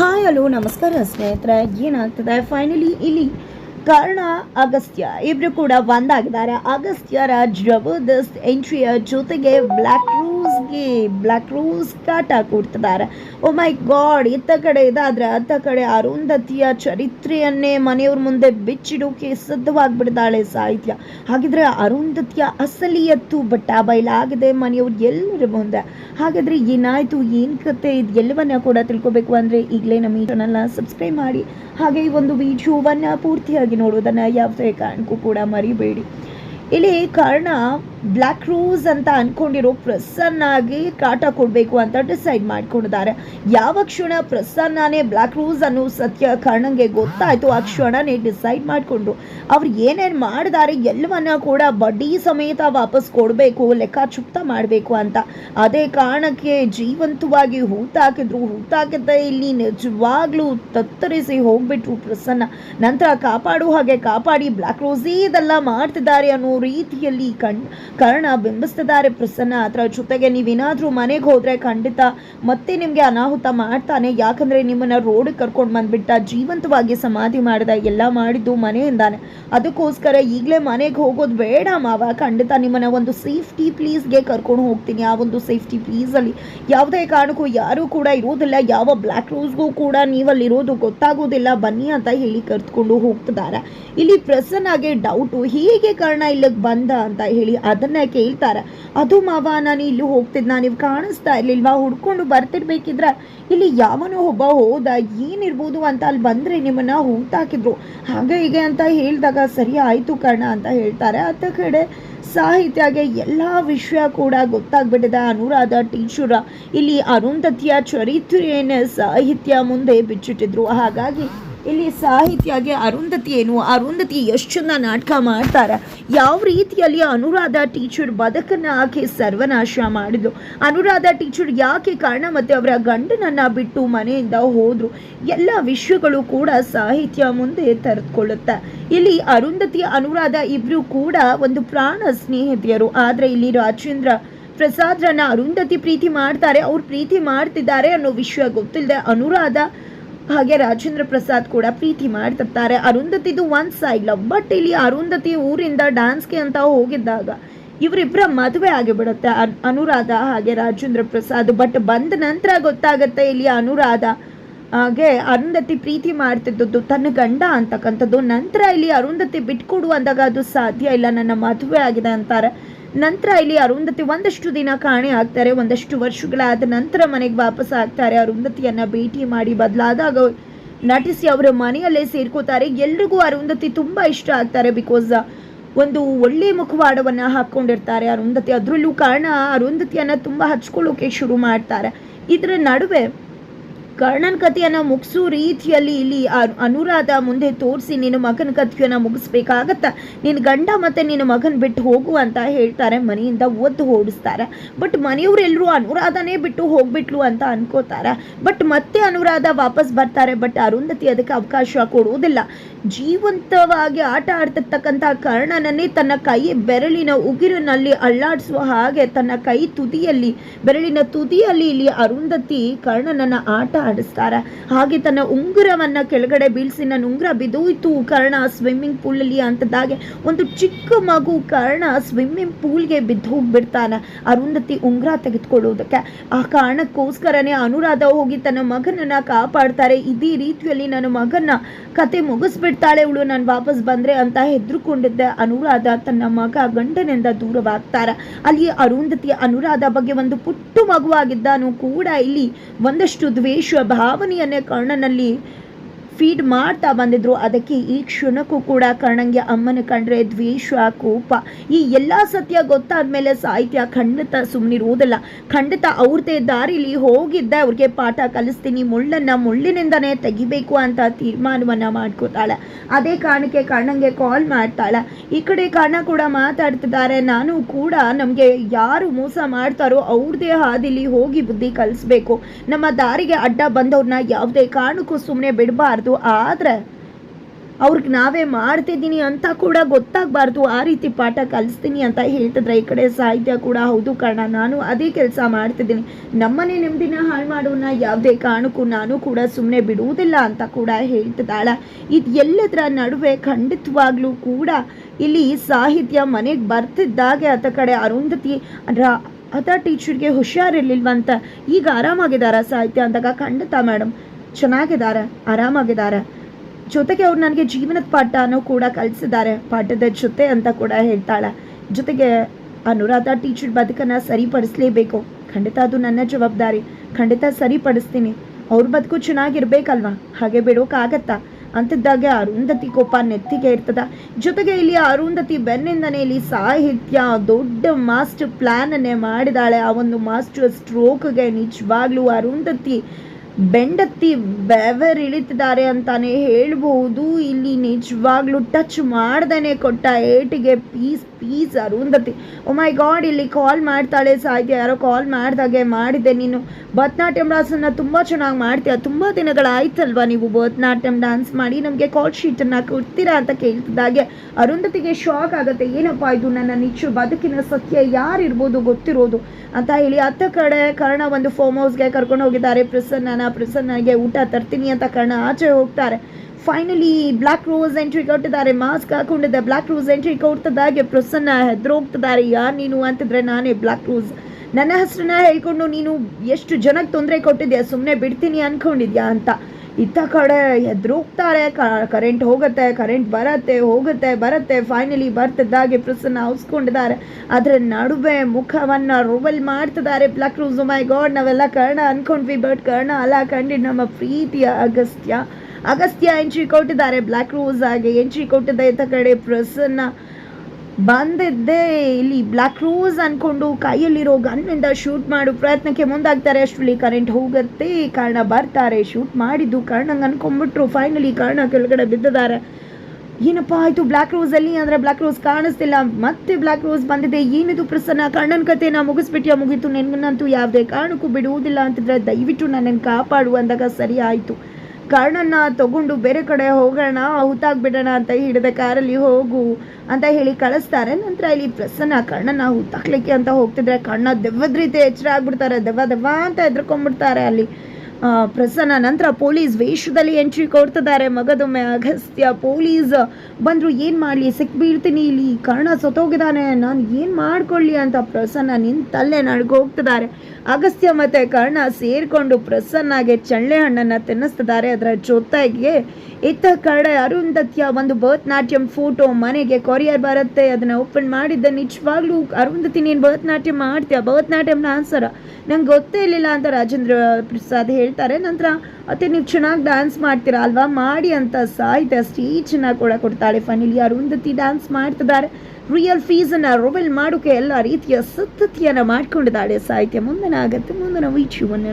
Hi, hello, ನಮಸ್ಕಾರ ಸ್ನೇಹಿತರೆ. ಏನಾಗ್ತದೆ? ಫೈನಲಿ ಇಲ್ಲಿ ಕಾರಣ, ಅಗಸ್ತ್ಯ ಇಬ್ರು ಕೂಡ ಒಂದಾಗಿದ್ದಾರೆ. ಅಗಸ್ತ್ಯರ ಜಬರ್ದಸ್ತ್ ಎಂಟ್ರಿಯ ಜೊತೆಗೆ ಬ್ಲ್ಯಾಕ್ ರೂಸ್ಗೆ ಬ್ಲ್ಯಾಕ್ ರೂಸ್ ಕಾಟ ಕೊಡ್ತಿದ್ದಾರೆ ಓ ಮೈ ಗಾಡ್ ಇತ್ತ ಕಡೆ ಇದಾದ್ರೆ ಅತ್ತ ಕಡೆ ಅರುಂಧತಿಯ ಚರಿತ್ರೆಯನ್ನೇ ಮನೆಯವ್ರ ಮುಂದೆ ಬಿಚ್ಚಿಡೋಕೆ ಸಿದ್ಧವಾಗಿಬಿಡ್ತಾಳೆ ಸಾಹಿತ್ಯ. ಹಾಗಿದ್ರೆ ಅರುಂಧತಿಯ ಅಸಲಿಯತ್ತು ಬಟ್ಟ ಬಯಲಾಗಿದೆ ಮನೆಯವ್ರು ಎಲ್ಲರ ಮುಂದೆ. ಹಾಗಾದ್ರೆ ಏನಾಯ್ತು? ಏನ್ ಕತೆ ಇದು? ಎಲ್ಲವನ್ನ ಕೂಡ ತಿಳ್ಕೊಬೇಕು ಅಂದ್ರೆ ಈಗಲೇ ನಮ್ಮ ಈ ಚಾನಲ್ನ ಸಬ್ಸ್ಕ್ರೈಬ್ ಮಾಡಿ. ಹಾಗೆ ಈ ಒಂದು ವಿಡಿಯೋವನ್ನ ಪೂರ್ತಿಯಾಗಿ ನೋಡೋದನ್ನು ಯಾವುದೇ ಕಾರಣಕ್ಕೂ ಕೂಡ ಮರಿಬೇಡಿ. ಇಲ್ಲಿ ಕಾರಣ ಬ್ಲ್ಯಾಕ್ ರೋಸ್ ಅಂತ ಅನ್ಕೊಂಡಿರೋ ಪ್ರಸನ್ನಾಗಿ ಕಾಟ ಕೊಡಬೇಕು ಅಂತ ಡಿಸೈಡ್ ಮಾಡ್ಕೊಂಡಿದ್ದಾರೆ. ಯಾವ ಕ್ಷಣ ಪ್ರಸನ್ನನೇ ಬ್ಲ್ಯಾಕ್ ರೋಸ್ ಅನ್ನೋ ಸತ್ಯ ಕಾರಣಂಗೆ ಗೊತ್ತಾಯಿತು. ಆ ಕ್ಷಣನೇ ಡಿಸೈಡ್ ಮಾಡಿಕೊಂಡ್ರು. ಅವ್ರು ಏನೇನು ಮಾಡಿದ್ದಾರೆ ಎಲ್ಲವನ್ನ ಕೂಡ ಬಡ್ಡಿ ಸಮೇತ ವಾಪಸ್ ಕೊಡಬೇಕು ಲೆಕ್ಕ ಚುಕ್ತ ಮಾಡಬೇಕು ಅಂತ. ಅದೇ ಕಾರಣಕ್ಕೆ ಜೀವಂತವಾಗಿ ಹೂತಾಕಿದ್ರು ಹೂತಾಕಿದ್ದ ಇಲ್ಲಿ ನಿಜವಾಗ್ಲೂ ತತ್ತರಿಸಿ ಹೋಗ್ಬಿಟ್ರು ಪ್ರಸನ್ನ. ನಂತರ ಕಾಪಾಡು ಹಾಗೆ ಕಾಪಾಡಿ ಬ್ಲ್ಯಾಕ್ ರೋಸೇ ಇದೆಲ್ಲ ಮಾಡ್ತಿದ್ದಾರೆ ಅನ್ನೋ ರೀತಿಯಲ್ಲಿ ಕಣ್ ಕರ್ಣ ಬಿಂಬಿಸ್ತಿದ್ದಾರೆ ಪ್ರಸನ್ನ. ಅದರ ಜೊತೆಗೆ ನೀವೇನಾದರೂ ಮನೆಗೆ ಹೋದರೆ ಖಂಡಿತ ಮತ್ತೆ ನಿಮಗೆ ಅನಾಹುತ ಮಾಡ್ತಾನೆ. ಯಾಕಂದ್ರೆ ನಿಮ್ಮನ್ನ ರೋಡ್ ಕರ್ಕೊಂಡು ಬಂದ್ಬಿಟ್ಟ, ಜೀವಂತವಾಗಿ ಸಮಾಧಿ ಮಾಡಿದ, ಎಲ್ಲ ಮಾಡಿದ್ದು ಮನೆಯಿಂದಾನೆ. ಅದಕ್ಕೋಸ್ಕರ ಈಗಲೇ ಮನೆಗೆ ಹೋಗೋದು ಬೇಡ ಮಾವ. ಖಂಡಿತ ನಿಮ್ಮನ್ನ ಒಂದು ಸೇಫ್ಟಿ ಪ್ಲೀಸ್ಗೆ ಕರ್ಕೊಂಡು ಹೋಗ್ತೀನಿ. ಆ ಒಂದು ಸೇಫ್ಟಿ ಪ್ಲೀಸಲ್ಲಿ ಯಾವುದೇ ಕಾರಣಕ್ಕೂ ಯಾರೂ ಕೂಡ ಇರೋದಿಲ್ಲ. ಯಾವ ಬ್ಲ್ಯಾಕ್ ರೋಸ್ಗೂ ಕೂಡ ನೀವಲ್ಲಿರೋದು ಗೊತ್ತಾಗೋದಿಲ್ಲ. ಬನ್ನಿ ಅಂತ ಹೇಳಿ ಕರ್ತ್ಕೊಂಡು ಹೋಗ್ತಿದ್ದಾರೆ. ಇಲ್ಲಿ ಪ್ರಸನ್ನಾಗೆ ಡೌಟು ಹೀಗೆ ಕಾರಣ ಇಲ್ಲಿಗೆ ಬಂದ? ಅಂತ ಹೇಳಿ ಅದನ್ನ ಕೇಳ್ತಾರೆ ಅದು ಮಾವ, ನಾನು ಇಲ್ಲಿ ಹೋಗ್ತಿದ್ನ, ನೀವು ಕಾಣಿಸ್ತಾ ಇರ್ಲಿಲ್ವಾ? ಹುಡ್ಕೊಂಡು ಬರ್ತಿರ್ಬೇಕಿದ್ರೆ ಇಲ್ಲಿ ಯಾವನೋ ಒಬ್ಬ ಹೋದ, ಏನಿರ್ಬೋದು ಅಂತ ಅಲ್ಲಿ ಬಂದ್ರೆ ನಿಮ್ಮನ್ನ ಹೂತಾಕಿದ್ರು ಹಾಗೆ ಹೀಗೆ ಅಂತ ಹೇಳಿದಾಗ ಸರಿ ಆಯ್ತು ಕರ್ಣ ಅಂತ ಹೇಳ್ತಾರೆ. ಅತ್ತ ಕಡೆ ಸಾಹಿತ್ಯಗೆ ಎಲ್ಲ ವಿಷಯ ಕೂಡ ಗೊತ್ತಾಗ್ಬಿಟ್ಟಿದೆ. ಅನುರಾಧ, ಟೀಚರ, ಇಲ್ಲಿ ಅರುಂಧತಿಯ ಚರಿತ್ರೆಯನ್ನು ಸಾಹಿತ್ಯ ಮುಂದೆ ಬಿಚ್ಚಿಟ್ಟಿದ್ರು. ಹಾಗಾಗಿ ಇಲ್ಲಿ ಸಾಹಿತ್ಯಗೆ ಅರುಂಧತಿ ಏನು? ಅರುಂಧತಿ ಎಷ್ಟು ಚಂದ ನಾಟಕ ಮಾಡ್ತಾರೆ? ಯಾವ ರೀತಿಯಲ್ಲಿ ಅನುರಾಧ ಟೀಚರ್ ಬದುಕನ್ನು ಆಕೆ ಸರ್ವನಾಶ ಮಾಡಿದ್ರು ಅನುರಾಧ ಟೀಚರ್ ಯಾಕೆ ಕಾರಣ ಮತ್ತೆ ಅವರ ಗಂಡನನ್ನ ಬಿಟ್ಟು ಮನೆಯಿಂದ ಹೋದರು? ಎಲ್ಲ ವಿಷಯಗಳು ಕೂಡ ಸಾಹಿತ್ಯ ಮುಂದೆ ತರೆದುಕೊಳ್ಳುತ್ತೆ. ಇಲ್ಲಿ ಅರುಂಧತಿ, ಅನುರಾಧ ಇಬ್ರು ಕೂಡ ಒಂದು ಪ್ರಾಣ ಸ್ನೇಹಿತೆಯರು. ಆದರೆ ಇಲ್ಲಿ ರಾಜೇಂದ್ರ ಪ್ರಸಾದ್ರನ್ನ ಅರುಂಧತಿ ಪ್ರೀತಿ ಮಾಡ್ತಾರೆ. ಅವ್ರು ಪ್ರೀತಿ ಮಾಡ್ತಿದ್ದಾರೆ ಅನ್ನೋ ವಿಷಯ ಗೊತ್ತಿಲ್ಲದೆ ಅನುರಾಧ ಹಾಗೆ ರಾಜೇಂದ್ರ ಪ್ರಸಾದ್ ಕೂಡ ಪ್ರೀತಿ ಮಾಡ್ತಿರ್ತಾರೆ. ಅರುಂಧತಿದು ಒನ್ ಸೈಡ್ ಲವ್ ಬಟ್ ಇಲ್ಲಿ ಅರುಂಧತಿ ಊರಿಂದ ಡ್ಯಾನ್ಸ್ಗೆ ಅಂತ ಹೋಗಿದ್ದಾಗ ಇವರಿಬ್ಬರ ಮದುವೆ ಆಗಿಬಿಡುತ್ತೆ. ಅನ್- ಅನುರಾಧ ಹಾಗೆ ರಾಜೇಂದ್ರ ಪ್ರಸಾದ್. ಬಟ್ ಬಂದ ನಂತರ ಗೊತ್ತಾಗತ್ತೆ ಇಲ್ಲಿ ಅನುರಾಧ, ಹಾಗೆ ಅರುಂಧತಿ ಪ್ರೀತಿ ಮಾಡ್ತಿದ್ದದ್ದು ತನ್ನ ಗಂಡ ಅಂತಕ್ಕಂಥದ್ದು. ನಂತರ ಇಲ್ಲಿ ಅರುಂಧತಿ ಬಿಟ್ಕೊಡು ಅಂದಾಗ ಅದು ಸಾಧ್ಯ ಇಲ್ಲ. ನನ್ನ ಮದುವೆ ಆಗಿದೆ ಅಂತಾರೆ. ನಂತರ ಇಲ್ಲಿ ಅರುಂಧತಿ ಒಂದಷ್ಟು ದಿನ ಕಾಣೆ ಆಗ್ತಾರೆ, ಒಂದಷ್ಟು ವರ್ಷಗಳಾದ ನಂತರ ಮನೆಗೆ ವಾಪಸ್ ಆಗ್ತಾರೆ. ಅರುಂಧತಿಯನ್ನ ಭೇಟಿ ಮಾಡಿ ಬದಲಾದಾಗ ನಟಿಸಿ ಅವರ ಮನೆಯಲ್ಲೇ ಸೇರ್ಕೋತಾರೆ. ಎಲ್ರಿಗೂ ಅರುಂಧತಿ ತುಂಬಾ ಇಷ್ಟ ಆಗ್ತಾರೆ ಬಿಕಾಸ್ ಒಂದು ಒಳ್ಳೆ ಮುಖವಾಡವನ್ನ ಹಾಕೊಂಡಿರ್ತಾರೆ. ಅರುಂಧತಿ ಅದರಲ್ಲೂ ಕಾರಣ ಅರುಂಧತಿಯನ್ನ ತುಂಬಾ ಹಚ್ಕೊಳ್ಳೋಕೆ ಶುರು ಮಾಡ್ತಾರೆ. ಇದರ ನಡುವೆ ಕರ್ಣನ್ ಕಥೆಯನ್ನ ಮುಗಿಸೋ ರೀತಿಯಲ್ಲಿ ಇಲ್ಲಿ ಅನುರಾಧ ಮುಂದೆ ತೋರಿಸಿ ನಿನ್ನ ಮಗನ ಕಥೆಯನ್ನ ಮುಗಿಸ್ಬೇಕಾಗತ್ತ? ನಿನ್ನ ಗಂಡ ಮತ್ತೆ ನಿನ್ನ ಮಗನ್ ಬಿಟ್ಟು ಹೋಗು ಅಂತ ಹೇಳ್ತಾರೆ, ಮನೆಯಿಂದ ಒದ್ದು ಓಡಿಸ್ತಾರೆ. ಬಟ್ ಮನೆಯವರೆಲ್ಲರೂ ಅನುರಾಧನೇ ಬಿಟ್ಟು ಹೋಗ್ಬಿಟ್ಲು ಅಂತ ಅನ್ಕೋತಾರೆ. ಬಟ್ ಮತ್ತೆ ಅನುರಾಧ ವಾಪಸ್ ಬರ್ತಾರೆ, ಬಟ್ ಅರುಂಧತಿ ಅದಕ್ಕೆ ಅವಕಾಶ ಕೊಡುವುದಿಲ್ಲ. ಜೀವಂತವಾಗಿ ಆಟ ಆಡ್ತಿರ್ತಕ್ಕಂಥ ಕರ್ಣನನ್ನೇ ತನ್ನ ಕೈ ಬೆರಳಿನ ಉಗಿರಿನಲ್ಲಿ ಅಳ್ಳಾಡಿಸುವ ಹಾಗೆ ತನ್ನ ಕೈ ತುದಿಯಲ್ಲಿ, ಬೆರಳಿನ ತುದಿಯಲ್ಲಿ ಇಲ್ಲಿ ಅರುಂಧತಿ ಕರ್ಣನನ್ನ ಆಟ ಆಡಿಸ್ತಾರೆ. ಹಾಗೆ ತನ್ನ ಉಂಗುರವನ್ನ ಕೆಳಗಡೆ ಬೀಳಿಸಿ ನನ್ನ ಉಂಗುರ ಬಿದ್ದೋಯ್ತು ಕರ್ಣ ಸ್ವಿಮ್ಮಿಂಗ್ ಪೂಲಲ್ಲಿ ಅಂತದಾಗೆ. ಒಂದು ಚಿಕ್ಕ ಮಗು ಕರ್ಣ ಸ್ವಿಮ್ಮಿಂಗ್ ಪೂಲ್ಗೆ ಬಿದ್ದು ಹೋಗ್ಬಿಡ್ತಾನೆ ಅರುಂಧತಿ ಉಂಗುರ ತೆಗೆದುಕೊಳ್ಳುವುದಕ್ಕೆ ಆ ಕಾರಣಕ್ಕೋಸ್ಕರನೇ ಅನುರಾಧ ಹೋಗಿ ತನ್ನ ಮಗನನ್ನ ಕಾಪಾಡ್ತಾರೆ. ಇದೇ ರೀತಿಯಲ್ಲಿ ನನ್ನ ಮಗನ ಕತೆ ಮುಗಿಸ್ಬಿಡ್ತಾಳೆ ಇವಳು. ನಾನು ವಾಪಸ್ ಬಂದ್ರೆ ಅಂತ ಹೆದರುಕೊಂಡಿದ್ದೆ ಅನುರಾಧ ತನ್ನ ಮಗ ಗಂಡನಿಂದ ದೂರವಾಗ್ತಾರೆ. ಅಲ್ಲಿ ಅರುಂಧತಿ ಅನುರಾಧ ಬಗ್ಗೆ ಒಂದು ಪುಟ್ಟ ಮಗುವಾಗಿದ್ದಾನು ಕೂಡ ಇಲ್ಲಿ. ಒಂದಷ್ಟು ದ್ವೇಷ ಭಾವನೆಯನ್ನೇ ಕರ್ಣನಲ್ಲಿ ಫೀಡ್ ಮಾಡ್ತಾ ಬಂದಿದ್ರು. ಅದಕ್ಕೆ ಈ ಕ್ಷಣಕ್ಕೂ ಕೂಡ ಕರ್ಣಂಗೆ ಅಮ್ಮನ ಕಂಡ್ರೆ ದ್ವೇಷ, ಕೋಪ. ಈ ಎಲ್ಲ ಸತ್ಯ ಗೊತ್ತಾದ ಮೇಲೆ ಸಾಹಿತ್ಯ ಖಂಡಿತ ಸುಮ್ಮನಿರುವುದಿಲ್ಲ ಖಂಡಿತ ಅವ್ರದ್ದೇ ದಾರಿಲಿ ಹೋಗಿದ್ದ ಅವ್ರಿಗೆ ಪಾಠ ಕಲಿಸ್ತೀನಿ, ಮುಳ್ಳನ್ನ ಮುಳ್ಳಿನಿಂದನೇ ತೆಗಿಬೇಕು ಅಂತ ತೀರ್ಮಾನವನ್ನ ಮಾಡ್ಕೋತಾಳೆ. ಅದೇ ಕಾರಣಕ್ಕೆ ಕರ್ಣಂಗೆ ಕಾಲ್ ಮಾಡ್ತಾಳೆ. ಈ ಕಡೆ ಕರ್ಣ ಕೂಡ ಮಾತಾಡ್ತಿದ್ದಾರೆ. ನಾನು ಕೂಡ ನಮಗೆ ಯಾರು ಮೋಸ ಮಾಡ್ತಾರೋ ಅವ್ರದೇ ಹಾದಿಲಿ ಹೋಗಿ ಬುದ್ಧಿ ಕಲಿಸ್ಬೇಕು. ನಮ್ಮ ದಾರಿಗೆ ಅಡ್ಡ ಬಂದವ್ರನ್ನ ಯಾವುದೇ ಕಾರಣಕ್ಕೂ ಸುಮ್ಮನೆ ಬಿಡಬಾರ್ದು. ಆದ್ರೆ ಅವ್ರಿಗೆ ನಾವೇ ಮಾಡ್ತಿದ್ದೀನಿ ಅಂತ ಕೂಡ ಗೊತ್ತಾಗಬಾರ್ದು. ಆ ರೀತಿ ಪಾಠ ಕಲಿಸ್ತೀನಿ ಅಂತ ಹೇಳ್ತಿದ್ರೆ ಈ ಕಡೆ ಸಾಹಿತ್ಯ ಕೂಡ ಹೌದು ಕಾರಣ, ನಾನು ಅದೇ ಕೆಲಸ ಮಾಡ್ತಿದ್ದೀನಿ ನಮ್ಮನೆ ನೆಮ್ಮದಿನ ಹಾಳು ಮಾಡೋಣ ಯಾವುದೇ ಕಾರಣಕ್ಕೂ ನಾನು ಕೂಡ ಸುಮ್ಮನೆ ಬಿಡುವುದಿಲ್ಲ ಅಂತ ಕೂಡ ಹೇಳ್ತಿದ್ದಾಳೆ. ಇದು ಎಲ್ಲದರ ನಡುವೆ ಖಂಡಿತವಾಗ್ಲೂ ಕೂಡ ಇಲ್ಲಿ ಸಾಹಿತ್ಯ ಮನೆಗೆ ಬರ್ತಿದ್ದಾಗೆ ಆತ ಕಡೆ ಅರುಂಧತಿ ಅದರ ಅದ ಟೀಚರ್ಗೆ ಹುಷಾರಿರ್ಲಿಲ್ವಂತ. ಈಗ ಆರಾಮಾಗಿದ್ದಾರ ಸಾಹಿತ್ಯ ಅಂದಾಗ ಖಂಡಿತ ಮೇಡಮ್ ಚೆನ್ನಾಗಿದ್ದಾರೆ, ಆರಾಮಾಗಿದ್ದಾರೆ. ಜೊತೆಗೆ ಅವ್ರು ನನಗೆ ಜೀವನದ ಪಾಠನೂ ಕೂಡ ಕಲಿಸಿದ್ದಾರೆ. ಪಾಠದ ಜೊತೆ ಅಂತ ಕೂಡ ಹೇಳ್ತಾಳೆ. ಜೊತೆಗೆ ಅನುರಾಧ ಟೀಚರ್ ಬದುಕನ್ನು ಸರಿಪಡಿಸಲೇಬೇಕು. ಖಂಡಿತ ಅದು ನನ್ನ ಜವಾಬ್ದಾರಿ. ಖಂಡಿತ ಸರಿಪಡಿಸ್ತೀನಿ. ಅವ್ರ ಬದುಕು ಚೆನ್ನಾಗಿರ್ಬೇಕಲ್ವಾ? ಹಾಗೆ ಬಿಡೋಕ್ಕಾಗತ್ತಾ ಅಂತಿದ್ದಾಗೆ ಅರುಂಧತಿ ಕೋಪ ನೆತ್ತಿಗೆ ಇರ್ತದ. ಜೊತೆಗೆ ಇಲ್ಲಿ ಅರುಂಧತಿ ಬೆನ್ನಿಂದನೇ ಇಲ್ಲಿ ಸಾಹಿತ್ಯ, ದೊಡ್ಡ ಮಾಸ್ಟರ್ ಪ್ಲ್ಯಾನನ್ನೇ ಮಾಡಿದಾಳೆ. ಆ ಒಂದು ಮಾಸ್ಟರ್ ಸ್ಟ್ರೋಕ್ಗೆ ನಿಜವಾಗ್ಲೂ ಅರುಂಧತಿ ಬೆಂಡತ್ತಿ ಬೆವರಿಳಿತಿದ್ದಾರೆ ಅಂತಾನೆ ಹೇಳ್ಬಹುದು. ಇಲ್ಲಿ ನಿಜವಾಗ್ಲೂ ಟಚ್ ಮಾಡ್ದೇ ಕೊಟ್ಟ ಏಟಿಗೆ piece piece Arundhati. Oh my God ಇಲ್ಲಿ ಕಾಲ್ ಮಾಡ್ತಾಳೆ ಸಾಹಿತ್ಯ. ಯಾರೋ ಕಾಲ್ ಮಾಡ್ದಾಗೆ ಮಾಡಿದೆ ನೀನು. ಭರತನಾಟ್ಯಂ ಡಾನ್ಸನ್ನು ತುಂಬ ಚೆನ್ನಾಗಿ ಮಾಡ್ತೀಯ. ತುಂಬ ದಿನಗಳಾಯ್ತಲ್ವಾ ನೀವು ಭರತನಾಟ್ಯಂ ಡಾನ್ಸ್ ಮಾಡಿ ನಮಗೆ ಕಾಲ್ ಶೀಟನ್ನು ಕೊಡ್ತೀರಾ ಅಂತ ಕೇಳ್ತಿದ್ದಾಗೆ. ಅರುಂಧತಿಗೆ ಶಾಕ್ ಆಗುತ್ತೆ. ಏನಪ್ಪ ಇದು ನನ್ನ ನಿಚ್ಚು ಬದುಕಿನ ಸತ್ಯ? ಯಾರಿರ್ಬೋದು ಗೊತ್ತಿರೋದು? ಅಂತ ಹೇಳಿ ಅತ್ತ ಕಡೆ ಕರ್ಣ ಒಂದು ಫಾರ್ಮ್ ಹೌಸ್ಗೆ ಕರ್ಕೊಂಡು ಹೋಗಿದ್ದಾರೆ ಪ್ರಸನ್ನನ ಪ್ರಸನ್ನಗೆ ಊಟ ತರ್ತೀನಿ ಅಂತ ಕರ್ಣ ಆಚೆ ಹೋಗ್ತಾರೆ. ಫೈನಲಿ ಬ್ಲ್ಯಾಕ್ ರೋಸ್ ಎಂಟ್ರಿ ಕೊಟ್ಟಿದ್ದಾರೆ. ಮಾಸ್ಕ್ ಹಾಕೊಂಡಿದ್ದೆ ಬ್ಲ್ಯಾಕ್ ರೋಸ್ ಎಂಟ್ರಿ ಕೊಡ್ತದಾಗೆ ಪ್ರಸನ್ನ ಹೆದ್ರೋಗ್ತಿದ್ದಾರೆ ಯಾರು ನೀನು ಅಂತಿದ್ರೆ ನಾನೇ ಬ್ಲ್ಯಾಕ್ ರೋಸ್ ನನ್ನ ಹೆಸರನ್ನ ಹೇಳ್ಕೊಂಡು ನೀನು ಎಷ್ಟು ಜನಕ್ಕೆ ತೊಂದರೆ ಕೊಟ್ಟಿದ್ಯಾ? ಸುಮ್ಮನೆ ಬಿಡ್ತೀನಿ ಅನ್ಕೊಂಡಿದ್ಯಾ ಅಂತ. ಇತ್ತ ಕಡೆ ಎದ್ರೋಗ್ತಾರೆ ಕರೆಂಟ್ ಹೋಗುತ್ತೆ ಕರೆಂಟ್ ಬರುತ್ತೆ, ಹೋಗುತ್ತೆ, ಬರುತ್ತೆ ಫೈನಲಿ ಬರ್ತದಾಗೆ ಪ್ರಸನ್ನ ಹೌಸ್ಕೊಂಡಿದ್ದಾರೆ ಅದರ ನಡುವೆ ಮುಖವನ್ನು ರುವಲ್ ಮಾಡ್ತಿದ್ದಾರೆ ಬ್ಲ್ಯಾಕ್ ರೂಸ್. ಮೈ ಗಾಡ್ ನಾವೆಲ್ಲ ಕರ್ಣ ಅನ್ಕೊಂಡ್ವಿ ಬಟ್ ಕರ್ಣ ಅಲ್ಲ ಕಂಡು ನಮ್ಮ ಪ್ರೀತಿಯ ಅಗಸ್ತ್ಯ. ಅಗಸ್ತ್ಯ ಎಂಟ್ರಿ ಕೊಟ್ಟಿದ್ದಾರೆ ಬ್ಲ್ಯಾಕ್ ರೋಸ್ ಆಗಿ ಎಂಟ್ರಿ ಕೊಟ್ಟಿದ್ದ ಇತ್ತ ಕಡೆ ಪ್ರಸನ್ನ. ಬಂದಿದ್ದೆ ಇಲ್ಲಿ ಬ್ಲ್ಯಾಕ್ ರೋಸ್ ಅನ್ಕೊಂಡು ಕೈಯಲ್ಲಿರೋ ಗನ್ನಿಂದ ಶೂಟ್ ಮಾಡೋ ಪ್ರಯತ್ನಕ್ಕೆ ಮುಂದಾಗ್ತಾರೆ ಅಷ್ಟರಲ್ಲಿ ಕರೆಂಟ್ ಹೋಗುತ್ತೆ, ಕರ್ಣ ಬರ್ತಾರೆ ಶೂಟ್ ಮಾಡಿದ್ದು, ಕರ್ಣಂಗೆ ಅನ್ಕೊಂಡ್ಬಿಟ್ರು. ಫೈನಲಿ ಕರ್ಣ ಕೆಳಗಡೆ ಬಿದ್ದಿದ್ದಾರೆ ಏನಪ್ಪ ಆಯಿತು ಬ್ಲ್ಯಾಕ್ ಅಲ್ಲಿ? ಅಂದರೆ ಬ್ಲ್ಯಾಕ್ ರೋಸ್ ಕಾಣಿಸ್ತಿಲ್ಲ. ಮತ್ತೆ ಬ್ಲ್ಯಾಕ್ ರೋಸ್ ಬಂದಿದೆ. ಏನಿದು ಪ್ರಸನ್ನ? ಕಣ್ಣನ ನಾ ಮುಗಿಸ್ಬಿಟ್ಟಿಯ ಮುಗೀತು ನಿನಗಂತೂ ಯಾವುದೇ ಕಾರಣಕ್ಕೂ ಬಿಡುವುದಿಲ್ಲ ಅಂತಿದ್ರೆ ದಯವಿಟ್ಟು ನನ್ನನ್ನು ಕಾಪಾಡು ಅಂದಾಗ ಸರಿ ಆಯಿತು. ಕರ್ಣನ್ನ ತಗೊಂಡು ಬೇರೆ ಕಡೆ ಹೋಗೋಣ ಹುತ್ತಾಕ್ಬಿಡೋಣ ಅಂತ ಹಿಡಿದ ಕಾರಲ್ಲಿ ಹೋಗು ಅಂತ ಹೇಳಿ ಕಳಿಸ್ತಾರೆ. ನಂತರ ಇಲ್ಲಿ ಪ್ರಸನ್ನ ಕರ್ಣನ ಹುತ್ತಾಕ್ಲಿಕ್ಕೆ ಅಂತ ಹೋಗ್ತಿದ್ರೆ ಕಣ್ಣ ದೆವ್ವದ ರೀತಿ ಎಚ್ಚರ ಆಗ್ಬಿಡ್ತಾರೆ. ದೆವ್ವ ದೆವ್ವ ಅಂತ ಎದ್ರಕೊಂಡ್ಬಿಡ್ತಾರೆ ಅಲ್ಲಿ. ಪ್ರಸನ್ನ ನಂತರ ಪೊಲೀಸ್ ವೇಷದಲ್ಲಿ ಎಂಟ್ರಿ ಕೊಡ್ತಿದ್ದಾರೆ. ಮಗದೊಮ್ಮೆ ಅಗಸ್ತ್ಯ ಪೊಲೀಸ್ ಬಂದ್ರು, ಏನು ಮಾಡಲಿ? ಸಿಕ್ ಬೀಳ್ತೀನಿ ಇಲ್ಲಿ ಕರ್ಣ ಸತ್ತೋಗಿದ್ದಾನೆ. ನಾನು ಏನು ಮಾಡ್ಕೊಳ್ಳಿ? ಅಂತ ಪ್ರಸನ್ನ ನಿಂತಲ್ಲೇ ನಡ್ಗೋಗ್ತಿದ್ದಾರೆ ಅಗಸ್ತ್ಯ ಮತ್ತೆ ಕರ್ಣ ಸೇರಿಕೊಂಡು ಪ್ರಸನ್ನಾಗೆ ಚಳ್ಳೆ ಹಣ್ಣನ್ನು ತಿನ್ನಿಸ್ತಿದ್ದಾರೆ. ಅದರ ಜೊತೆಗೆ ಇತ್ತ ಕಡೆ ಅರುಂಧತ್ಯ ಒಂದು ಭರತನಾಟ್ಯಂ ಫೋಟೋ ಮನೆಗೆ ಕೊರಿಯರ್ ಬರುತ್ತೆ. ಅದನ್ನ ಓಪನ್ ಮಾಡಿದ್ದೆ. ನಿಜವಾಗ್ಲೂ ಅರುಂಧತಿ ನೀನು ಭರತನಾಟ್ಯಂ ಮಾಡ್ತೀಯ? ಭರತನಾಟ್ಯಂ ಆನ್ಸರ್ ನಂಗೆ ಗೊತ್ತೇ ಇರಲಿಲ್ಲ ಅಂತ ರಾಜೇಂದ್ರ ಪ್ರಸಾದ್ ಹೇಳ್ತಾರೆ, ನಂತರ, ಅತ್ತೆ, ನೀವು ಚೆನ್ನಾಗಿ ಡ್ಯಾನ್ಸ್ ಮಾಡ್ತೀರಾ ಅಲ್ವಾ? ಮಾಡಿ ಅಂತ ಸಾಹಿತ್ಯ ಸ್ಟೇಜನ್ನ ಕೂಡ ಕೊಡ್ತಾಳೆ ಫೈನಲಿ. ಅರುಂಧತಿ ಡ್ಯಾನ್ಸ್ ಮಾಡ್ತಿದ್ದಾರೆ? ರಿಯಲ್ ಫೀಸನ್ನು ರೋವೆಲ್ ಮಾಡೋಕೆ ಎಲ್ಲ ರೀತಿಯ ಸತತಿಯನ್ನು ಮಾಡ್ಕೊಂಡಿದ್ದಾಳೆ ಸಾಹಿತ್ಯ ಮುಂದಿನ ಆಗತ್ತೆ ಮುಂದಿನ ವಿಷಯವನ್ನು